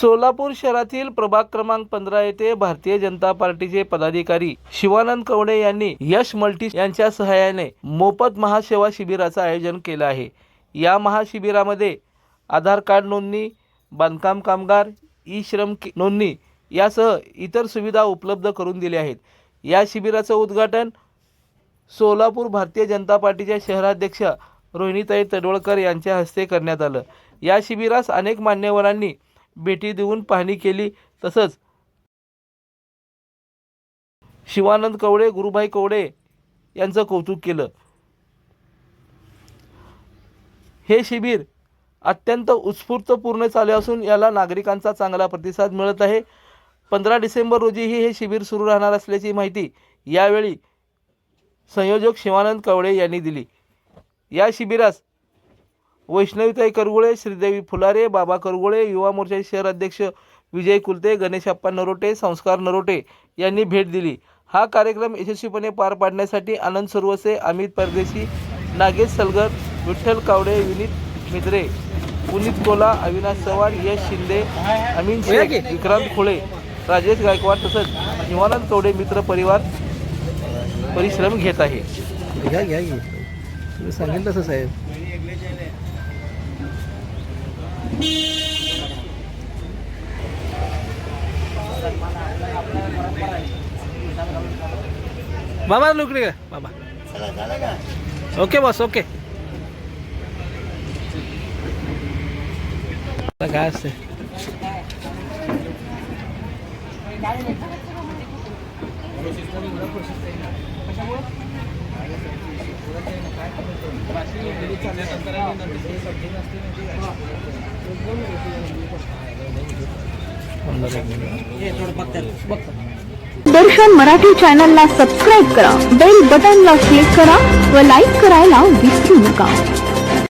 सोलापूर शहरातील प्रभाग क्रमांक पंधरा येथे भारतीय जनता पार्टीचे पदाधिकारी शिवानंद कवडे यांनी यश मल्टी यांच्या सहाय्याने मोफत महासेवा शिबिराचं आयोजन केलं आहे. या महाशिबिरामध्ये आधार कार्ड नोंदणी बांधकाम कामगार ई श्रम नोंदणी यासह इतर सुविधा उपलब्ध करून दिल्या आहेत. या शिबिराचं उद्घाटन सोलापूर भारतीय जनता पार्टीच्या शहराध्यक्ष रोहिणीताई तडवळकर यांच्या हस्ते करण्यात आलं. या शिबिरास अनेक मान्यवरांनी भेटी देऊन पाहणी केली. तसंच शिवानंद कवडे गुरुभाई कवडे यांचं कौतुक केलं. हे शिबिर अत्यंत उत्स्फूर्तपूर्ण चालू असून याला नागरिकांचा चांगला प्रतिसाद मिळत आहे. पंधरा डिसेंबर रोजीही हे शिबिर सुरू राहणार असल्याची माहिती यावेळी संयोजक शिवानंद कवडे यांनी दिली. या शिबिरास वैष्णवीताई करगुळे श्रीदेवी फुलारे बाबा करगुळे युवा मोर्चाचे शहर अध्यक्ष विजय कुलते गणेशप्पा नरोटे संस्कार नरोटे यांनी भेट दिली. हा कार्यक्रम यशस्वीपणे पार पाडण्यासाठी आनंद सुरवसे अमित परदेशी नागेश सलगर विठ्ठल कावडे विनीत मित्रे पुनीत कोला अविनाश चव्हाण यश शिंदे अमीन शेख विक्रांत खोळे राजेश गायकवाड तसंच शिवानंद कवडे मित्र परिवार परिश्रम घेत आहे. सांगेल तसं साहेब. बाबा लुकडे का बाबा. Okay boss okay. आता काय असते दर्शन मराठी चॅनलला सबस्क्राईब करा बेल बटनला क्लिक करा व लाईक करायला विसरू नका.